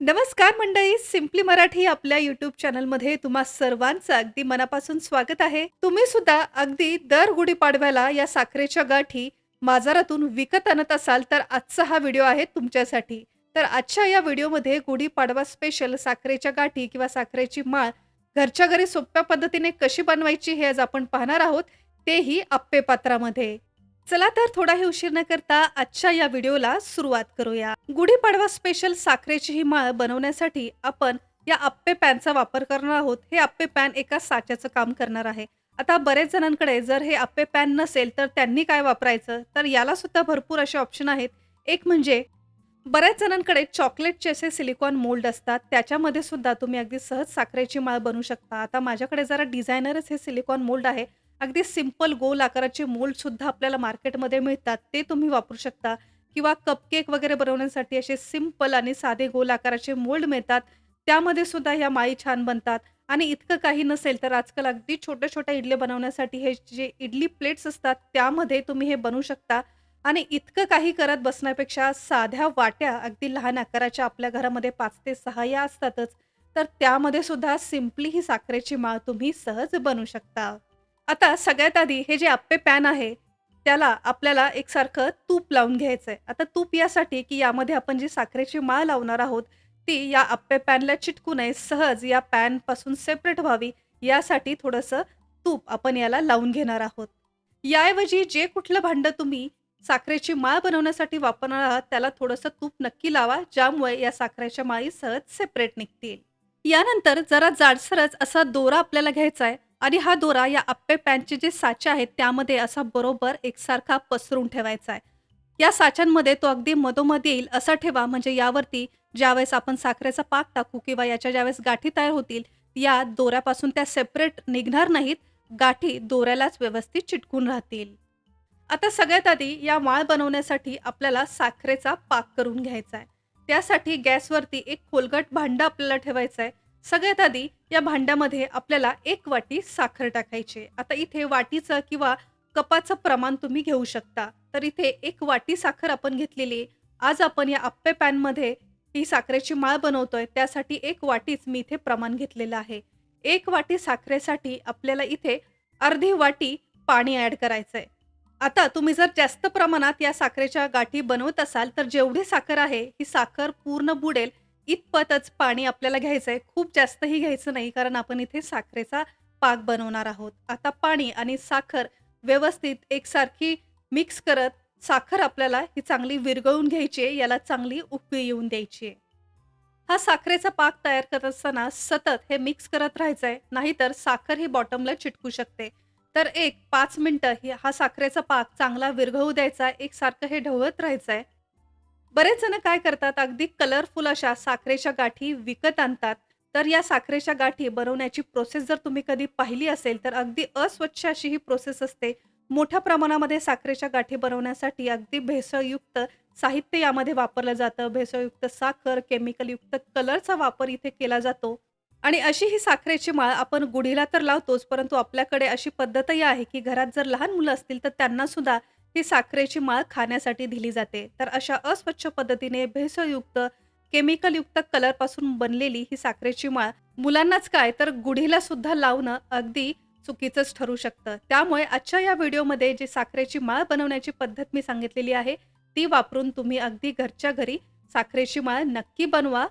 नमस्कार मंडळी सिम्पली मराठी आपल्या युट्यूब चॅनलमध्ये तुम्हा सर्वांचं अगदी मनापासून स्वागत आहे. तुम्ही सुद्धा अगदी दर गुढीपाडव्याला या साखरेच्या गाठी बाजारातून विकत आणत असाल तर आजचा हा व्हिडिओ आहे तुमच्यासाठी. तर आजच्या या व्हिडिओमध्ये गुढीपाडवा स्पेशल साखरेच्या गाठी किंवा साखरेची माळ घरच्या घरी सोप्या पद्धतीने कशी बनवायची हे आज आपण पाहणार आहोत. तेही आप्पे पात्रामध्ये. चला तर थोडाही उशीर न करता आजच्या या व्हिडिओला सुरुवात करूया. गुढीपाडवा स्पेशल साखरेची ही माळ बनवण्यासाठी आपण या आप्पे पॅनचा वापर करणार आहोत. हे आप्पे पॅन एका साच्याचं काम करणार आहे. आता बरेच जणांकडे जर हे आप्पे पॅन नसेल तर त्यांनी काय वापरायचं? तर याला सुद्धा भरपूर असे ऑप्शन आहेत. एक म्हणजे बऱ्याच जणांकडे चॉकलेटचे असे सिलिकॉन मोल्ड असतात. त्याच्यामध्ये सुद्धा तुम्ही अगदी सहज साखरेची माळ बनवू शकता. आता माझ्याकडे जरा डिझायनरच हे सिलिकॉन मोल्ड आहे. अगदी सिंपल गोल आकाराचे मोल्ड सुद्धा आपल्याला मार्केटमध्ये मिळतात. ते तुम्ही वापरू शकता. किंवा कपकेक वगैरे बनवण्यासाठी असे सिंपल आणि साधे गोल आकाराचे मोल्ड मिळतात. त्यामध्ये सुद्धा ह्या माळी छान बनतात. आणि इतकं काही नसेल तर आजकाल अगदी छोट्या छोट्या इडल्या बनवण्यासाठी हे जे इडली प्लेट्स असतात त्यामध्ये तुम्ही हे बनवू शकता. आणि इतकं काही करत बसण्यापेक्षा साध्या वाट्या अगदी लहान आकाराच्या आपल्या घरामध्ये पाच ते सहा या असतातच. तर त्यामध्ये सुद्धा सिम्पली ही साखरेची माळ तुम्ही सहज बनवू शकता. आता सगळ्यात आधी हे जे आप्पे पॅन आहे त्याला आपल्याला एकसारखं तूप लावून घ्यायचं आहे आता तूप यासाठी की यामध्ये आपण जी साखरेची माळ लावणार आहोत ती या आप्पे पॅनला चिटकू नये. सहज या पॅनपासून सेपरेट व्हावी. यासाठी थोडंसं तूप आपण याला लावून घेणार आहोत. याऐवजी जे कुठलं भांडं तुम्ही साखरेची माळ बनवण्यासाठी वापरणार आहात त्याला थोडंसं तूप नक्की लावा ज्यामुळे या साखरेच्या माळी सहज सेपरेट निघतील. यानंतर जरा जाडसरच असा दोरा आपल्याला घ्यायचा आहे आणि हा दोरा या आप्पे पॅन्टचे जे साचे आहेत त्यामध्ये असा बरोबर एकसारखा पसरून ठेवायचा आहे. या साच्यांमध्ये तो अगदी मधोमध येईल असा ठेवा म्हणजे यावरती ज्यावेळेस आपण साखरेचा पाक टाकू किंवा याच्या ज्यावेळेस गाठी तयार होतील या दोऱ्यापासून त्या सेपरेट निघणार नाहीत गाठी दोऱ्यालाच व्यवस्थित चिटकून राहतील. आता सगळ्यात आधी या माळ बनवण्यासाठी आपल्याला साखरेचा पाक करून घ्यायचा आहे. त्यासाठी गॅसवरती एक खोलगट भांडं आपल्याला ठेवायचं आहे. सगळ्यात आधी या भांड्यामध्ये आपल्याला एक वाटी साखर टाकायची आता इथे वाटीचं किंवा कपाचं प्रमाण तुम्ही घेऊ शकता. तर इथे एक वाटी साखर आपण घेतलेली आज आपण या आप्पे पॅनमध्ये ही साखरेची माळ बनवतोय. त्यासाठी एक वाटीच मी इथे प्रमाण घेतलेलं आहे. एक वाटी साखरेसाठी आपल्याला इथे अर्धी वाटी पाणी ऍड करायचंय. आता तुम्ही जर जास्त प्रमाणात या साखरेच्या गाठी बनवत असाल तर जेवढी साखर आहे ही साखर पूर्ण बुडेल. इतपतच पाणी आपल्याला घ्यायचं आहे खूप जास्तही घ्यायचं नाही कारण आपण इथे साखरेचा पाक बनवणार आहोत. आता पाणी आणि साखर व्यवस्थित एकसारखी मिक्स करत साखर आपल्याला ही चांगली विरघळून घ्यायची आहे याला चांगली उकळी येऊन द्यायची आहे. हा साखरेचा पाक तयार करत असताना सतत हे मिक्स करत राहायचं आहे नाहीतर साखर ही बॉटमला चिटकू शकते. तर एक पाच मिनिटं ही हा साखरेचा पाक चांगला विरघळू द्यायचा एकसारखं हे ढवळत राहायचं आहे बरेच जण काय करतात अगदी कलरफुल अशा साखरेच्या गाठी विकत आणतात. तर या साखरेच्या गाठी बनवण्याची प्रोसेस जर तुम्ही कधी पाहिली असेल तर अगदी अस्वच्छ अशी ही प्रोसेस असते. मोठ्या प्रमाणामध्ये साखरेच्या गाठी बनवण्यासाठी अगदी भेसळयुक्त साहित्य यामध्ये वापरलं जातं. भेसळयुक्त साखर केमिकलयुक्त कलरचा वापर इथे केला जातो. आणि अशी ही साखरेची माळ आपण गुढीला तर लावतोच परंतु आपल्याकडे अशी पद्धतही आहे की घरात जर लहान मुलं असतील तर त्यांना सुद्धा ही साखरेची माळ खाण्यासाठी दिली जाते. तर अशा अस्वच्छ पद्धतीने भेसळयुक्त केमिकलयुक्त कलरपासून बनलेली ही साखरेची माळ मुलांनाच काय तर गुढीला सुद्धा लावणं अगदी चुकीचंच ठरू शकतं. त्यामुळे आजच्या या व्हिडिओमध्ये जी साखरेची माळ बनवण्याची पद्धत मी सांगितलेली आहे ती वापरून तुम्ही अगदी घरच्या घरी साखरेची माळ नक्की बनवा.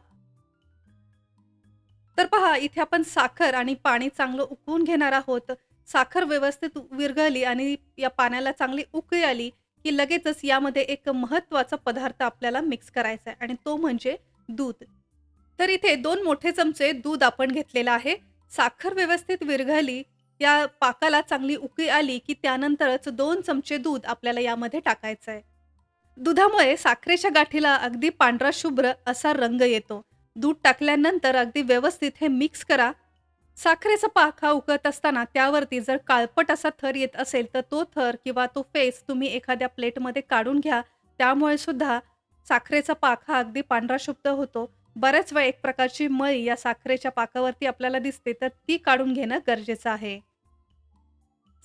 तर पहा इथे आपण साखर आणि पाणी चांगलं उकळून घेणार आहोत. साखर व्यवस्थित विरघळली आणि या पाण्याला चांगली उकळी आली की लगेचच यामध्ये एक महत्त्वाचा पदार्थ आपल्याला मिक्स करायचा आहे. आणि तो म्हणजे दूध. तर इथे दोन मोठे चमचे दूध आपण घेतलेलं आहे. साखर व्यवस्थित विरघळली या पाकाला चांगली उकळी आली की त्यानंतरच दोन चमचे दूध आपल्याला यामध्ये टाकायचं आहे. दुधामुळे साखरेच्या गाठीला अगदी पांढरा शुभ्र असा रंग येतो. दूध टाकल्यानंतर अगदी व्यवस्थित हे मिक्स करा. साखरेचा पाक हा उकळत असताना त्यावरती जर काळपट असा थर येत असेल तर तो थर किंवा तो फेस तुम्ही एखाद्या प्लेटमध्ये काढून घ्या. त्यामुळे सुद्धा साखरेचा पाक हा अगदी पांढरा शुभ्र होतो. बऱ्याच वेळा एक प्रकारची मळी या साखरेच्या पाकावरती आपल्याला दिसते तर ती काढून घेणं गरजेचं आहे.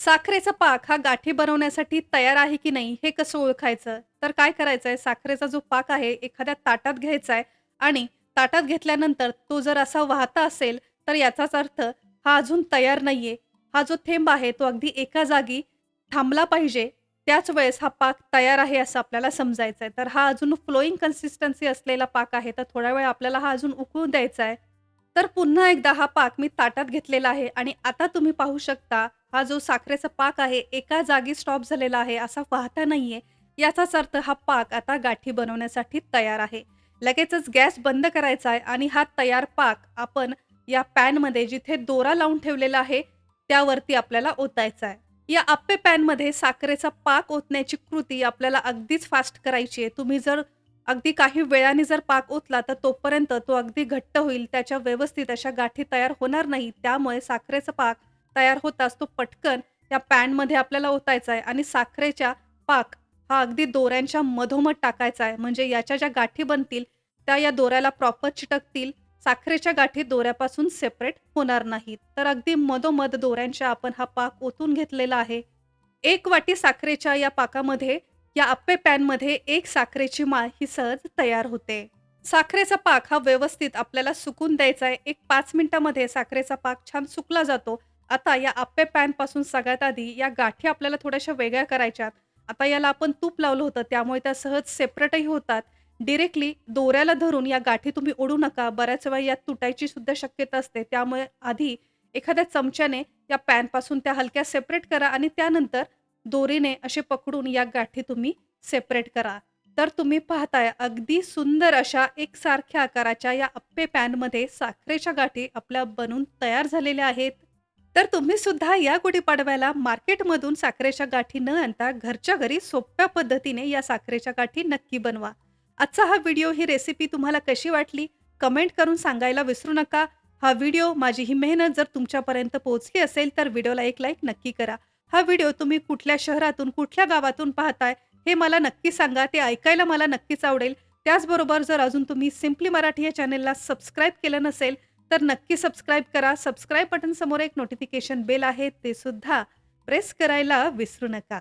साखरेचा पाक हा गाठी बनवण्यासाठी तयार आहे की नाही हे कसं ओळखायचं? तर काय करायचं आहे साखरेचा जो पाक आहे एखाद्या ताटात घ्यायचा आहे आणि ताटात घेतल्यानंतर तो जर असा वाहता असेल तर याचाच अर्थ हा अजून तयार नाहीये. हा जो थेंब आहे तो अगदी एका जागी थांबला पाहिजे. त्याच वेळेस हा पाक तयार आहे असं आपल्याला समजायचं आहे तर हा अजून फ्लोईंग कन्सिस्टन्सी असलेला पाक आहे. तर थोडा वेळ आपल्याला हा अजून उकळून द्यायचा आहे तर पुन्हा एकदा हा पाक मी ताटात घेतलेला आहे आणि आता तुम्ही पाहू शकता हा जो साखरेचा पाक आहे एका जागी स्टॉप झालेला आहे असा वाहता नाहीये. याचाच अर्थ हा पाक आता गाठी बनवण्यासाठी तयार आहे. लगेचच गॅस बंद करायचा आहे आणि हा तयार पाक आपण या पॅनमध्ये जिथे दोरा लावून ठेवलेला आहे त्यावरती आपल्याला ओतायचा आहे. या आप्पे पॅनमध्ये साखरेचा पाक ओतण्याची कृती आपल्याला अगदीच फास्ट करायची आहे. तुम्ही जर अगदी काही वेळाने जर पाक ओतला तर तोपर्यंत तो अगदी घट्ट होईल त्याच्या व्यवस्थित अशा गाठी तयार होणार नाही त्यामुळे साखरेचा पाक तयार होताच तो पटकन. या पॅनमध्ये आपल्याला ओतायचा आहे आणि साखरेच्या पाक हा अगदी दोऱ्यांच्या मधोमध टाकायचा आहे. म्हणजे याच्या ज्या गाठी बनतील त्या या दोऱ्याला प्रॉपर चिटकतील. साखरेच्या गाठी दोऱ्यापासून सेपरेट होणार नाहीत. तर अगदी मधोमध दोऱ्यांच्या आपण हा पाक ओतून घेतलेला आहे. एक वाटी साखरेच्या या पाकामध्ये या आप्पे पॅनमध्ये एक साखरेची माळ ही सहज तयार होते. साखरेचा पाक हा व्यवस्थित आपल्याला सुकून द्यायचा आहे. एक पाच मिनिटामध्ये साखरेचा पाक छान सुकला जातो. आता या आप्पे पॅनपासून सगळ्यात आधी या गाठी आपल्याला थोड्याशा वेगळ्या करायच्यात. आता याला आपण तूप लावलं होतं त्यामुळे त्या सहज सेपरेटही होतात. डिरेक्टली दोऱ्याला धरून या गाठी तुम्ही ओढू नका. बऱ्याच वेळा यात तुटायची सुद्धा शक्यता असते. त्यामुळे आधी एखाद्या चमच्याने या पॅनपासून त्या हलक्या सेपरेट करा आणि त्यानंतर दोरीने असे पकडून या गाठी तुम्ही सेपरेट करा. तर तुम्ही पाहताय अगदी सुंदर अशा एकसारख्या आकाराच्या या अप्पे पॅनमध्ये साखरेच्या गाठी आपल्या बनून तयार झालेल्या आहेत. तर तुम्ही सुद्धा या गुढीपाडव्याला मार्केटमधून साखरेच्या गाठी न आणता घरच्या घरी सोप्या पद्धतीने या साखरेच्या गाठी नक्की बनवा. आजचा हा व्हिडिओ ही रेसिपी तुम्हाला कशी वाटली? कमेंट करून सांगायला विसरू नका. हा व्हिडिओ माझी ही मेहनत जर तुमच्यापर्यंत पोहोचली असेल तर व्हिडिओला एक लाईक नक्की करा. हा व्हिडिओ तुम्ही कुठल्या शहरातून कुठल्या गावातून पाहताय हे मला नक्की सांगा. ते ऐकायला मला नक्कीच आवडेल. त्याचबरोबर जर अजून तुम्ही सिम्पली मराठी या चॅनेलला सबस्क्राईब केलं नसेल तर नक्की सबस्क्राईब करा. सबस्क्राईब बटन समोर एक नोटिफिकेशन बेल आहे ते सुद्धा प्रेस करायला विसरू नका.